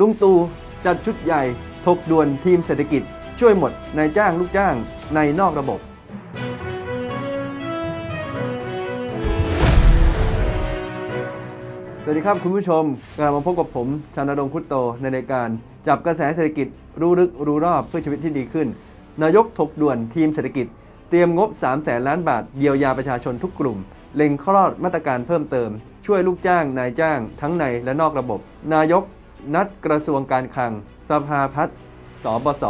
ลุงตู่จัดชุดใหญ่ถกด่วนทีมเศรษฐกิจ ช่วยหมดนายจ้างลูกจ้างในนอกระบบ สวัสดีครับคุณผู้ชมกลับมาพบกับผมชานรงค์พุตโตในรายการ จับกระแสเศรษฐกิจรู้ลึกรู้รอบเพื่อชีวิตที่ดีขึ้น นายกถกด่วนทีมเศรษฐกิจ เตรียมงบ 3 0 0แสนล้านบาทเยียวยาประชาชนทุกกลุ่มเล็งคลอดมาตรการเพิ่มเติม ช่วยลูกจ้างนายจ้างทั้งในและนอกระบบ นายก นัดกระทรวงการคลัง สภาพัฒน์สบส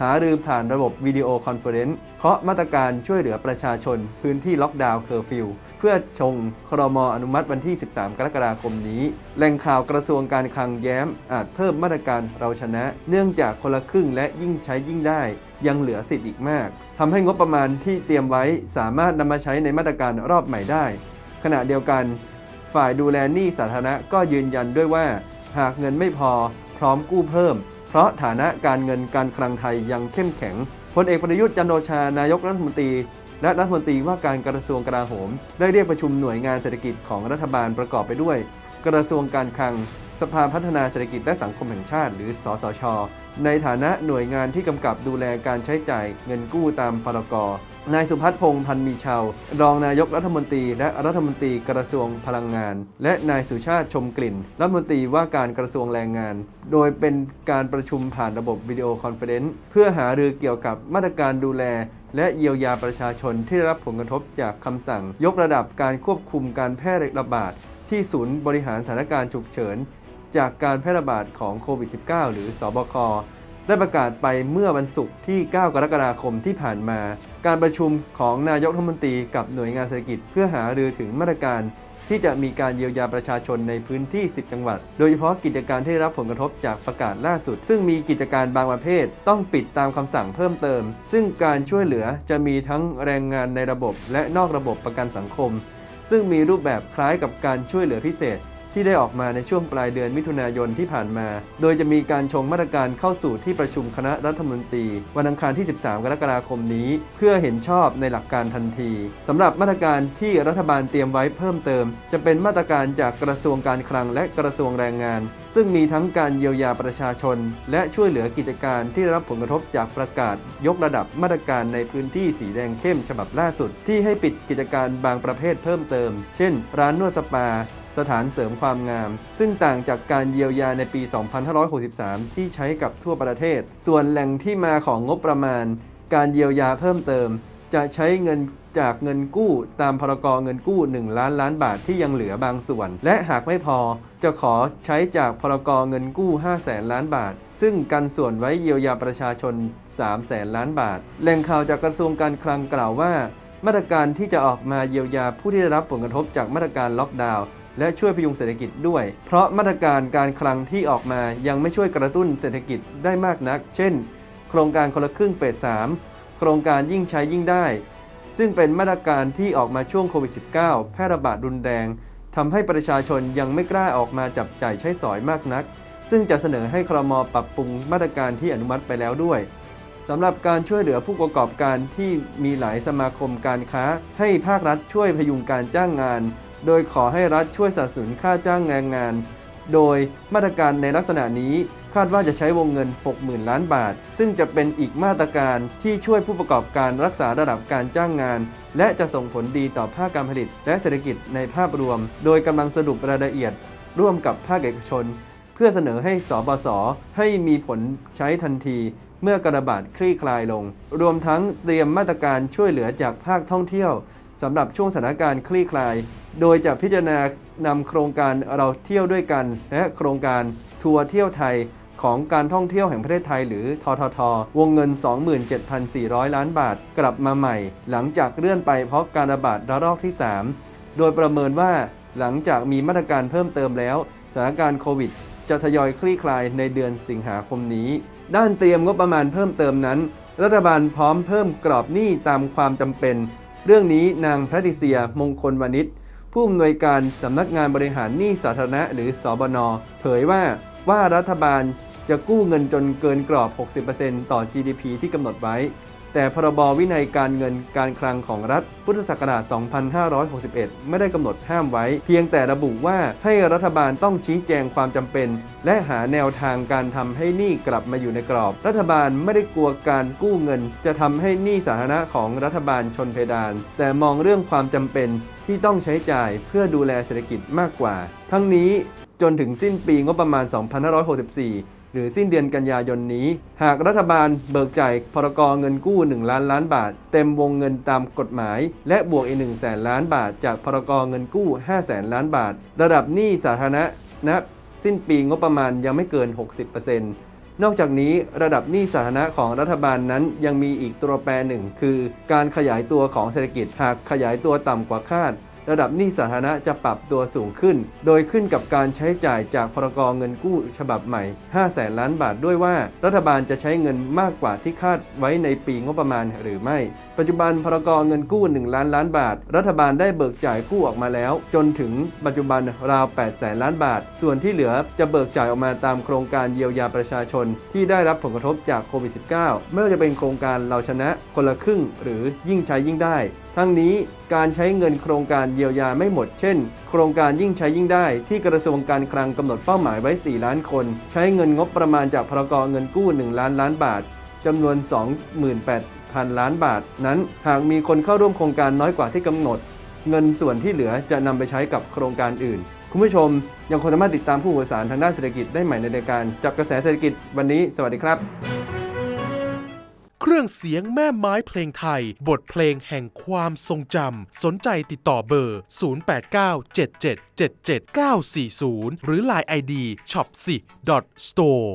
หารือผ่านระบบวิดีโอคอนเฟอเรนซ์เคาะมาตรการช่วยเหลือประชาชน พื้นที่ล็อกดาวน์เคอร์ฟิวเพื่อชงครมอนุมัติวันที่ 13 กรกฎาคมนี้ แหล่งข่าวกระทรวงการคลังแย้ม อาจเพิ่มมาตรการเราชนะ เนื่องจากคนละครึ่งและยิ่งใช้ยิ่งได้ ยังเหลือสิทธิ์อีกมากทำให้งบประมาณที่เตรียมไว้สามารถนำมาใช้ในมาตรการรอบใหม่ได้ ขณะเดียวกัน ฝ่ายดูแลหนี้สาธารณะก็ยืนยันด้วยว่า หากเงินไม่พอพร้อมกู้เพิ่ม เพราะฐานะการเงินการคลังไทยยังเข้มแข็งพลเอกประยุทธ์จันทร์โอชานายกรัฐมนตรี และรัฐมนตรีว่าการกระทรวงกลาโหม ได้เรียกประชุมหน่วยงานเศรษฐกิจของรัฐบาลประกอบไปด้วย กระทรวงการคลัง สภาพัฒนาเศรษฐกิจและสังคมแห่งชาติ หรือสสช ในฐานะหน่วยงานที่กำกับดูแลการใช้จ่ายเงินกู้ตามพรกนายสุพัฒน์พงษ์พันมีชาวรองนายกรัฐมนตรี และรัฐมนตรีกระทรวงพลังงาน และนายสุชาติชมกลิ่น รัฐมนตรีว่าการกระทรวงแรงงาน โดยเป็นการประชุมผ่านระบบวิดีโอคอนเฟอเรนซ์เพื่อหารือเกี่ยวกับมาตรการดูแล และเยียวยาประชาชนที่ได้รับผลกระทบจากคำสั่ง ยกระดับการควบคุมการแพร่ระบาดที่ศูนย์บริหารสถานการณ์ฉุกเฉิน จากการแพร่ระบาดของโควิด -19 หรือสอบค ได้ประกาศไปเมื่อวันศุกร์ที่ 9 กรกฎาคมที่ผ่านมา การประชุมของนายกรัฐมนตรีกับหน่วยงานเศรษฐกิจ เพื่อหารือถึงมาตรการที่จะมีการเยียวยาประชาชนในพื้นที่ 10 จังหวัด โดยเฉพาะกิจการที่ได้รับผลกระทบจากประกาศล่าสุด ซึ่งมีกิจการบางประเภท ต้องปิดตามคำสั่งเพิ่มเติม ซึ่งการช่วยเหลือจะมีทั้งแรงงานในระบบ และนอกระบบประกันสังคม ซึ่งมีรูปแบบคล้ายกับการช่วยเหลือพิเศษ ที่ได้ออกมาในช่วงปลายเดือนมิถุนายนที่ผ่านมา โดยจะมีการชงมาตรการเข้าสู่ที่ประชุมคณะรัฐมนตรี วันอังคารที่ 13 กรกฎาคมนี้ เพื่อเห็นชอบในหลักการทันทีสำหรับมาตรการที่รัฐบาลเตรียมไว้เพิ่มเติม จะเป็นมาตรการจากกระทรวงการคลังและกระทรวงแรงงาน ซึ่งมีทั้งการเยียวยาประชาชน และช่วยเหลือกิจการที่ได้รับผลกระทบจากประกาศ ยกระดับมาตรการในพื้นที่สีแดงเข้มฉบับล่าสุด ที่ให้ปิดกิจการบางประเภทเพิ่มเติม เช่น ร้านนวดสปา สถานเสริมความงาม ซึ่งต่างจากการเยียวยาในปี 2563 ที่ใช้กับทั่วประเทศ ส่วนแหล่งที่มาของงบประมาณ การเยียวยาเพิ่มเติม จะใช้เงินจากเงินกู้ตามพรกเงินกู้ 1 ล้านล้านบาทที่ยังเหลือบางส่วน และหากไม่พอจะขอใช้จากพรกเงินกู้ 5 แสนล้านบาท ซึ่งกันส่วนไว้เยียวยาประชาชน 3 แสนล้านบาท แหล่งข่าวจากกระทรวงการคลังกล่าวว่า มาตรการที่จะออกมาเยียวยาผู้ที่ได้รับผลกระทบจากมาตรการล็อกดาวน์ และช่วยพยุงเศรษฐกิจด้วย เพราะมาตรการการคลังที่ออกมายังไม่ช่วยกระตุ้นเศรษฐกิจได้มากนัก เช่น โครงการคนละครึ่งเฟส 3 โครงการยิ่งใช้ยิ่งได้ ซึ่งเป็นมาตรการที่ออกมาช่วงโควิด -19 แพร่ระบาดรุนแรงทำให้ประชาชนยังไม่กล้าออกมาจับจ่ายใช้สอยมากนัก ซึ่งจะเสนอให้ครมปรับปรุงมาตรการที่อนุมัติไปแล้วด้วยสำหรับการช่วยเหลือผู้ประกอบการที่มีหลายสมาคมการค้า ให้ภาครัฐช่วยพยุงการจ้างงาน โดยขอให้รัฐช่วยสนับสนุนค่าจ้างแรงงาน โดยมาตรการในลักษณะนี้คาดว่าจะใช้วงเงิน 60,000 ล้านบาท ซึ่งจะเป็นอีกมาตรการที่ช่วยผู้ประกอบการรักษาระดับการจ้างงาน และจะส่งผลดีต่อภาคการผลิต และเศรษฐกิจในภาพรวม โดยกำลังสรุปรายละเอียด ร่วมกับภาคเอกชน เพื่อเสนอให้สบสให้มีผลใช้ทันที เมื่อกระบาดคลี่คลายลง รวมทั้งเตรียมมาตรการช่วยเหลือจากภาคท่องเที่ยว สำหรับช่วงสถานการณ์คลี่คลาย โดยจะพิจารณานำโครงการเราเที่ยวด้วยกัน และโครงการทัวร์เที่ยวไทยของการท่องเที่ยวแห่งประเทศไทยหรือททท วงเงิน 27,400 ล้านบาทกลับมาใหม่ หลังจากเลื่อนไปเพราะการระบาดระลอกที่ 3 โดยประเมินว่าหลังจากมีมาตรการเพิ่มเติมแล้วสถานการณ์โควิด จะทยอยคลี่คลายในเดือนสิงหาคมนี้ ด้านเตรียมงบประมาณเพิ่มเติมนั้น รัฐบาลพร้อมเพิ่มกรอบหนี้ตามความจำเป็น เรื่องนี้นางแพทริเซียมงคลวานิชผู้อำนวยการสำนักงานบริหารหนี้สาธารณะหรือสอบนเผยว่าว่ารัฐบาลจะกู้เงินจนเกินกรอบ 60%ต่อ GDP ที่กำหนดไว้ แต่พรบวินัยการเงินการคลังของรัฐพุทธศักราช 2561 ไม่ได้กำหนดห้ามไว้ เพียงแต่ระบุว่าให้รัฐบาลต้องชี้แจงความจำเป็น และหาแนวทางการทำให้หนี้กลับมาอยู่ในกรอบ รัฐบาลไม่ได้กลัวการกู้เงิน จะทำให้หนี้สาธารณะของรัฐบาลชนเพดาน แต่มองเรื่องความจำเป็นที่ต้องใช้จ่ายเพื่อดูแลเศรษฐกิจมากกว่า ทั้งนี้จนถึงสิ้นปีงบประมาณ 2564 หรือสิ้นเดือนกันยายนนี้ หากรัฐบาลเบิกจ่ายพรกเงินกู้ 1 ล้านล้านบาท เต็มวงเงินตามกฎหมาย และบวกอีก1แสนล้านบาท จากพรกเงินกู้ 5 แสนล้านบาท ระดับหนี้สาธารณะณสิ้นปีงบประมาณยังไม่เกิน 60%นอกจากนี้ระดับหนี้สาธารณะของรัฐบาลนั้นยังมีอีกตัวแปรหนึ่งคือ การขยายตัวของเศรษฐกิจหากขยายตัวต่ำกว่าคาด ระดับหนี้สาธารณะจะปรับตัวสูงขึ้น โดยขึ้นกับการใช้จ่ายจากพรกเงินกู้ฉบับใหม่ 5 แสนล้านบาทด้วยว่า รัฐบาลจะใช้เงินมากกว่าที่คาดไว้ในปีงบประมาณหรือไม่ ปัจจุบันพรกเงินกู้ 1 ล้านล้านบาท รัฐบาลได้เบิกจ่ายกู้ออกมาแล้ว จนถึงปัจจุบันราว 8 แสนล้านบาท ส่วนที่เหลือจะเบิกจ่ายออกมาตามโครงการเยียวยาประชาชน ที่ได้รับผลกระทบจากโควิด -19 ไม่ว่าจะเป็นโครงการเราชนะคนละครึ่ง หรือยิ่งใช้ยิ่งได้ ทั้งนี้การใช้เงินโครงการเยียวยาไม่หมด เช่น โครงการยิ่งใช้ยิ่งได้ที่กระทรวงการคลังกำหนดเป้าหมายไว้ 4 ล้านคน ใช้เงินงบประมาณจากพรกเงินกู้ 1 ล้านล้านบาทจำนวน 28,000 ล้านบาท นั้นหากมีคนเข้าร่วมโครงการน้อยกว่าที่กำหนด เงินส่วนที่เหลือจะนำไปใช้กับโครงการอื่น คุณผู้ชมยังคงสามารถติดตามผู้หัวสารทางด้านเศรษฐกิจได้ใหม่ในรายการจับกระแสเศรษฐกิจวันนี้ สวัสดีครับ เครื่องเสียงแม่ไม้เพลงไทย บทเพลงแห่งความทรงจำ สนใจติดต่อเบอร์ 0897777940 หรือ Line ID shop 4 store